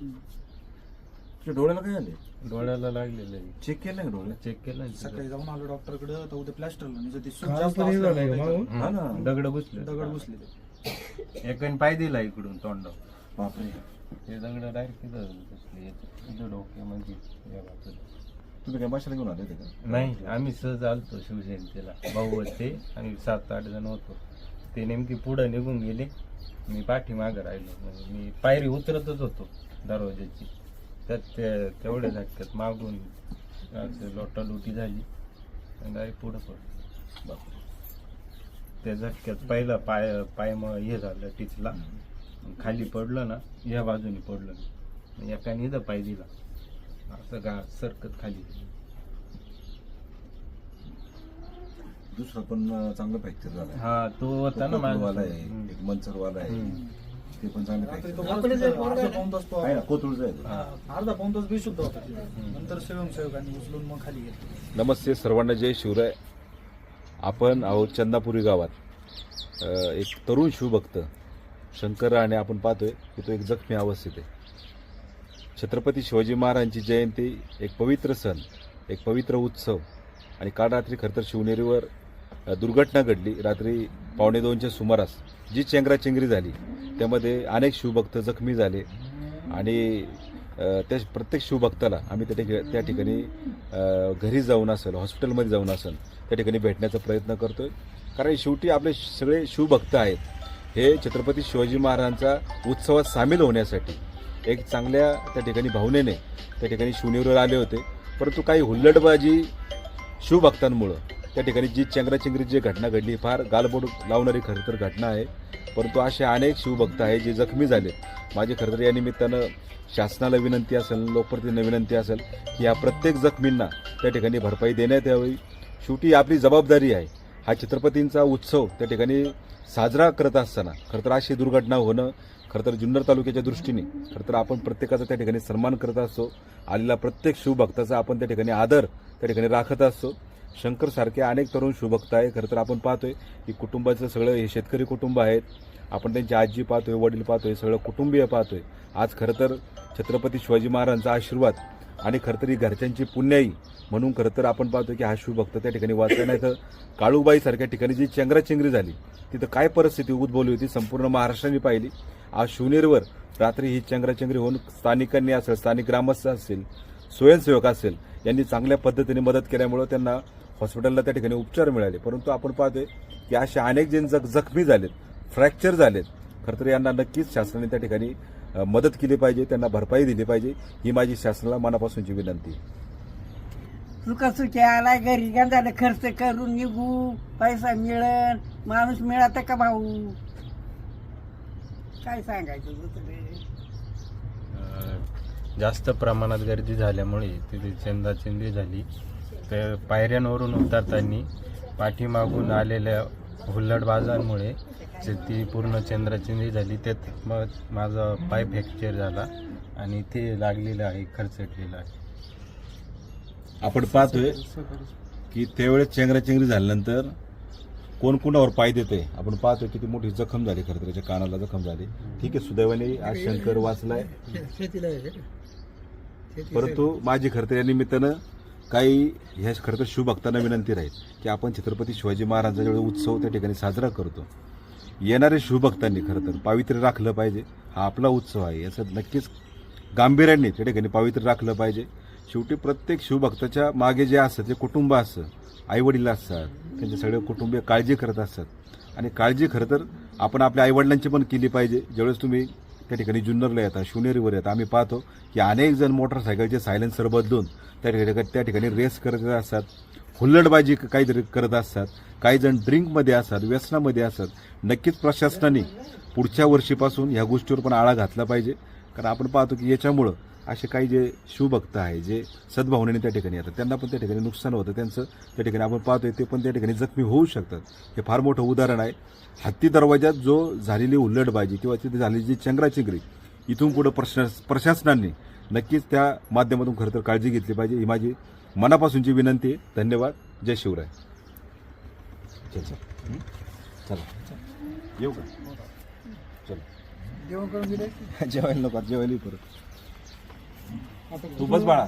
तुझ्या डोळ्याला काय झाले डोळ्याला लागलेलं आहे. चेक केलं का डोळे चेक केलं. सकाळी जाऊन आलो डॉक्टरकडे तर उद्या प्लॅस्टरला नाही ते सूज जास्त? हा ना. दगड बसले. दगड बसले ते. एकाने पाय दिला इकडून तोंड. बापरे. ते दगड डायरेक्ट तिथं इथं डोक्यामध्ये या बाजूला. तुम्ही काय माशाला घेऊन आले होते का? नाही आम्ही सहज आलतो शिवजयंतीला. भाऊ होते आणि सात आठ जण होतो. ते नेमकी पुढं निघून गेले. मी पाठीमागं राहिलो. म्हणजे मी पायरी उतरतच होतो. दरवाजाची त्यात ते- तेवढ्या झटक्यात मागून लोटालोटी झाली आणि डायरेक्ट पुढं पडलो. त्या झटक्यात पहिला पाय पाय मग हे झालं टिचला. खाली पडलं ना या बाजूने पडलं मी एकाने इथं पाय दिला. असं गा सरकत खाली दुसरा पण चांगला फ्रॅक्चर झाला. हा तो होता ना माझा आहे एक मंचरवाला आहे. ते पण चांगले अर्धा पाऊण तास आहे ना पोहा- कोथरूडचा आहे तो. हा, अर्धा पाऊन तास बेशुद्ध होता तिथे. नंतर स्वयंसेवकांनी उचलून मग खाली गेले नमस्ते सर्वांना जय शिवराय आपण आहोत चंदापुरी गावात अ, एक तरुण शिवभक्त शंकर राणे आपण पाहतोय की तो एक जखमी अवस्थेत आहे छत्रपती शिवाजी महाराजांची जयंती एक पवित्र सण एक पवित्र उत्सव आणि काल रात्री खरं तर शिवनेरीवर अ, दुर्घटना घडली रात्री पावणे दोनच्या सुमारास जी चेंगराचेंगरी झाली त्यामध्ये अनेक शिवभक्त जखमी झाले. आणि त्या प्रत्येक शिवभक्ताला आम्ही त्या त्या ठिकाणी घरी जाऊन असेल हॉस्पिटलमध्ये जाऊन असेल त्या ठिकाणी भेटण्याचा प्रयत्न करतो आहे कारण शेवटी आपले सगळे शिवभक्त आहेत. हे छत्रपती शिवाजी महाराजांचा उत्सवात सामील होण्यासाठी एक चांगल्या त्या ठिकाणी भावनेने त्या ठिकाणी शिवनेरीवर आले होते. परंतु काही हुल्लडबाजी शिवभक्तांमुळं त्या ठिकाणी जी चेंगराचेंगरी जी घटना घडली फार गालबोट लावणारी खरं तर घटना आहे. परंतु असे अनेक शिवभक्त आहे जे जखमी झाले. माझी खरं तर या निमित्तानं शासनाला विनंती असेल लोकप्रतिनिधींना विनंती असेल की या प्रत्येक जखमींना त्या ठिकाणी भरपाई देण्यात यावी. शेवटी आपली जबाबदारी आहे. हा छत्रपतींचा उत्सव त्या ठिकाणी साजरा करत असताना खरं तर अशी दुर्घटना होणं खरं तर जुन्नर तालुक्याच्या दृष्टीने खरं तर आपण प्रत्येकाचा त्या ठिकाणी सन्मान करत असतो. आलेला प्रत्येक शिवभक्ताचा आपण त्या ठिकाणी आदर त्या ठिकाणी राखत असतो. शंकर सारखे अनेक तरुण शुभक्त आहे. खरं तर आपण पाहतोय की कुटुंबाचं सगळं हे शेतकरी कुटुंब आहेत. आपण त्यांची आजी पाहतोय वडील पाहतोय सगळं कुटुंबीय पाहतोय. आज खरं तर छत्रपती शिवाजी महाराजांचा आशीर्वाद आणि खरं तर ही घरच्यांची पुण्याई म्हणून खरं तर आपण पाहतो की हा शिवभक्त त्या ठिकाणी वाचला. नाही तर काळूबाई सारख्या ठिकाणी जी चेंगराचेंगरी झाली तिथं काय परिस्थिती उद्भवली होती संपूर्ण महाराष्ट्राने पाहिली. आज शिवनेरवर रात्री ही चेंगराचेंगरी होऊन स्थानिकांनी असेल स्थानिक ग्रामस्थ असेल स्वयंसेवक असेल यांनी चांगल्या पद्धतीने मदत केल्यामुळं त्यांना हॉस्पिटलला त्या ठिकाणी उपचार मिळाले. परंतु आपण पाहतोय की असे अनेक जण जख जखमी झालेत फ्रॅक्चर झालेत. खरं तर यांना नक्कीच शासनाने त्या ठिकाणी मदत केली पाहिजे त्यांना भरपाई दिली पाहिजे ही माझी शासनाला मनापासूनची विनंती. सुखासुखी आला घरी झालं खर्च करून निघू पैसा मिळन माणूस मिळाला का भाऊ? काय सांगायचं दुसरं जास्त प्रमाणात गर्दी झाल्यामुळे तिथे चेंदाचेंदी झाली. तर पायऱ्यांवरून उतरताना पाठीमागून आलेल्या हुल्लडबाजांमुळे ते- ती पूर्ण चंद्राचेंदी झाली. त्यात मग माझा पाय फ्रॅक्चर झाला आणि ते लागलेलं आहे खर्चटलेलं आहे. आपण पाहतोय की त्यावेळेस चेंगराचेंगरी झाल्यानंतर कोण कुणावर पाय देते आपण पाहतोय किती मोठी जखम झाली खरं तर त्याच्या कानाला जखम झाली. ठीक आहे सुदैवाने आज शंकर वाचलाय. परंतु माझी खरं तर या निमित्तानं काही ह्या खरं तर शिवभक्तांना विनंती राहील की आपण छत्रपती शिवाजी महाराजांचा जेवढा उत्सव त्या ठिकाणी साजरा करतो. येणाऱ्या शिवभक्तांनी खरं तर पावित्र्य राखलं पाहिजे. हा आपला उत्सव आहे. याचं नक्कीच गांभीर्याने त्या ठिकाणी पावित्र्य राखलं पाहिजे. शेवटी प्रत्येक शिवभक्ताच्या मागे जे असतं ते कुटुंब असतं आईवडील असतात त्यांचे सगळे कुटुंबीय काळजी करत असतात. आणि काळजी खरं तर आपण आपल्या आईवडिलांची पण केली पाहिजे. ज्यावेळेस तुम्ही त्या ठिकाणी जुन्नरला येतात शिवनेरीवर येतात. आम्ही पाहतो की अनेक जण मोटरसायकलचे सायलेन्सर बदलून त्या ठिकाणी त्या ठिकाणी रेस करत असतात. हुल्लडबाजी काहीतरी करत असतात. काही जण ड्रिंकमध्ये असतात व्यसनामध्ये असतात. नक्कीच प्रशासनाने पुढच्या वर्षीपासून ह्या गोष्टीवर पण आळा घातला पाहिजे. कारण आपण पाहतो की याच्यामुळं असे काही जे शिवभक्त आहे जे सद्भावनेने त्या ठिकाणी येतात त्यांना पण त्या ठिकाणी नुकसान होतं. त्यांचं त्या ठिकाणी आपण पाहतोय ते पण त्या ठिकाणी जखमी होऊ शकतात. हे फार मोठं उदाहरण आहे. हत्ती दरवाजात जो झालेली उल्लडबाजी किंवा तिथे झालेली जी चंगराचिंगरी इथून पुढं प्रशास प्रशासनाने नक्कीच त्या माध्यमातून खरं तर काळजी घेतली पाहिजे. ही माझी मनापासूनची विनंती आहे. धन्यवाद. जय शिवराय. चल चल. हं? चला. येऊ का? चल. जेवण करून गेले जेवायला नको जेवायला परत. तू बस बाळा.